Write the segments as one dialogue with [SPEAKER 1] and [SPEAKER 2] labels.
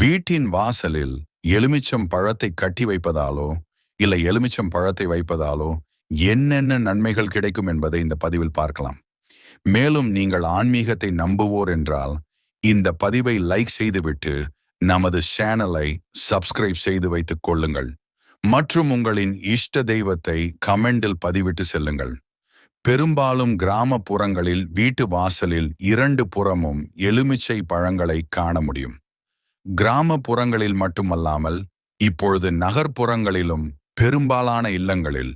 [SPEAKER 1] வீட்டின் வாசலில் எலுமிச்சம் பழத்தை கட்டி வைப்பதாலோ இல்லை எலுமிச்சம் பழத்தை வைப்பதாலோ என்னென்ன நன்மைகள் கிடைக்கும் என்பதை இந்த பதிவில் பார்க்கலாம். மேலும் நீங்கள் ஆன்மீகத்தை நம்புவோர் என்றால் இந்த பதிவை லைக் செய்துவிட்டு நமது சேனலை சப்ஸ்கிரைப் செய்து வைத்துக் கொள்ளுங்கள். மற்றும் உங்களின் இஷ்ட தெய்வத்தை கமெண்டில் பதிவிட்டு செல்லுங்கள். பெரும்பாலும் கிராமப்புறங்களில் வீட்டு வாசலில் இரண்டு புறமும் எலுமிச்சை பழங்களை காண முடியும். கிராமப்புறங்களில் மட்டுமல்லாமல் இப்பொழுது நகர்ப்புறங்களிலும் பெரும்பாலான இல்லங்களில்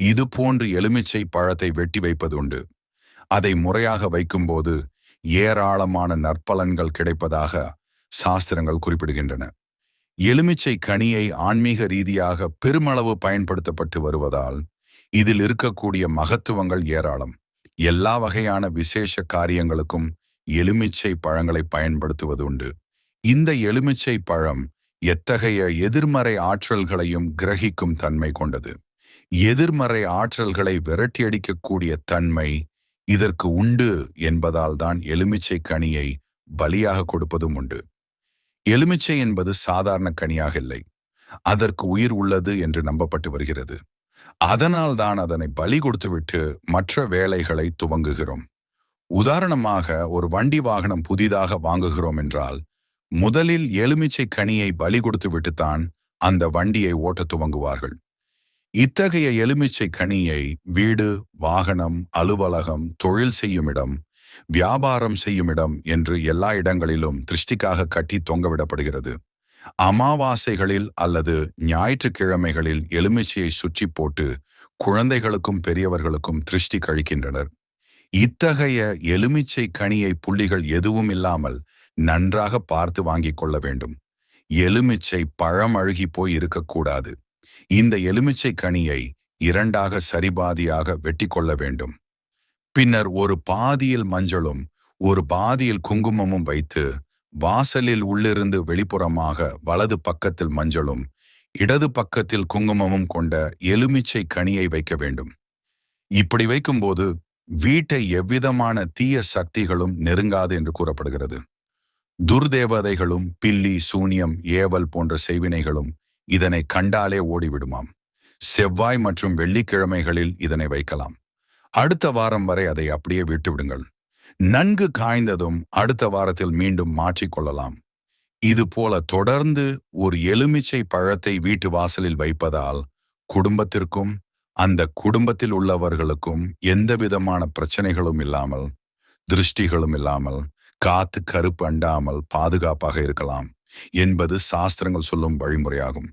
[SPEAKER 1] இது போன்று எலுமிச்சை பழத்தை வெட்டி வைப்பதுண்டு அதை முறையாக வைக்கும்போது ஏராளமான நற்பலன்கள் கிடைப்பதாக சாஸ்திரங்கள் குறிப்பிடுகின்றன. எலுமிச்சை கனியை ஆன்மீக ரீதியாக பெருமளவு பயன்படுத்தப்பட்டு வருவதால் இதில் இருக்கக்கூடிய மகத்துவங்கள் ஏராளம். எல்லா வகையான விசேஷ காரியங்களுக்கும் எலுமிச்சை பழங்களை பயன்படுத்துவது உண்டு. இந்த எலுமிச்சை பழம் எத்தகைய எதிர்மறை ஆற்றல்களையும் கிரகிக்கும் தன்மை கொண்டது. எதிர்மறை ஆற்றல்களை விரட்டியடிக்கக்கூடிய தன்மை இதற்கு உண்டு என்பதால் தான் எலுமிச்சை கனியை பலியாக கொடுப்பதும் உண்டு. எலுமிச்சை என்பது சாதாரண கனியாக இல்லை. அதற்கு உயிர் உள்ளது என்று நம்பப்பட்டு வருகிறது. அதனால் தான் அதனை பலி கொடுத்துவிட்டு மற்ற வேலைகளை துவங்குகிறோம். உதாரணமாக ஒரு வண்டி வாகனம் புதிதாக வாங்குகிறோம் என்றால் முதலில் எலுமிச்சை கனியை பலி கொடுத்து விட்டுத்தான் அந்த வண்டியை ஓட்ட துவங்குவார்கள். இத்தகைய எலுமிச்சை கனியை வீடு வாகனம் அலுவலகம் தொழில் செய்யும் இடம் வியாபாரம் செய்யும் இடம் என்று எல்லா இடங்களிலும் திருஷ்டிக்காக கட்டி தொங்கவிடப்படுகிறது அமாவாசைகளில் அல்லது ஞாயிற்றுக்கிழமைகளில் எலுமிச்சையை சுற்றி போட்டு குழந்தைகளுக்கும் பெரியவர்களுக்கும் திருஷ்டி கழிக்கின்றனர். இத்தகைய எலுமிச்சை கனியை புள்ளிகள் எதுவும் இல்லாமல் நன்றாக பார்த்து வாங்கிக் கொள்ள வேண்டும். எலுமிச்சை பழம் அழுகி போய் இருக்கக்கூடாது இந்த எலுமிச்சை கனியை இரண்டாக சரிபாதியாக வெட்டி கொள்ள வேண்டும். பின்னர் ஒரு பாதியில் மஞ்சளும் ஒரு பாதியில் குங்குமமும் வைத்து வாசலில் உள்ளிருந்து வெளிப்புறமாக வலது பக்கத்தில் மஞ்சளும் இடது பக்கத்தில் குங்குமமும் கொண்ட எலுமிச்சை கனியை வைக்க வேண்டும். இப்படி வைக்கும்போது வீட்டை எவ்விதமான தீய சக்திகளும் நெருங்காது என்று கூறப்படுகிறது. துர்தேவதைகளும் பில்லி சூனியம் ஏவல் போன்ற செய்வினைகளும் இதனை கண்டாலே ஓடிவிடுமாம். செவ்வாய் மற்றும் வெள்ளிக்கிழமைகளில் இதனை வைக்கலாம். அடுத்த வாரம் வரை அதை அப்படியே விட்டுவிடுங்கள். நன்கு காய்ந்ததும் அடுத்த வாரத்தில் மீண்டும் மாற்றிக்கொள்ளலாம் இது போல தொடர்ந்து ஒரு எலுமிச்சை பழத்தை வீட்டு வாசலில் வைப்பதால் குடும்பத்திற்கும் அந்த குடும்பத்தில் உள்ளவர்களுக்கும் எந்தவிதமான பிரச்சனைகளும் இல்லாமல் திருஷ்டிகளும் இல்லாமல் காத்து கருப்பு அண்டாமல் பாதுகாப்பாக இருக்கலாம் என்பது சாஸ்திரங்கள் சொல்லும் வழிமுறையாகும்.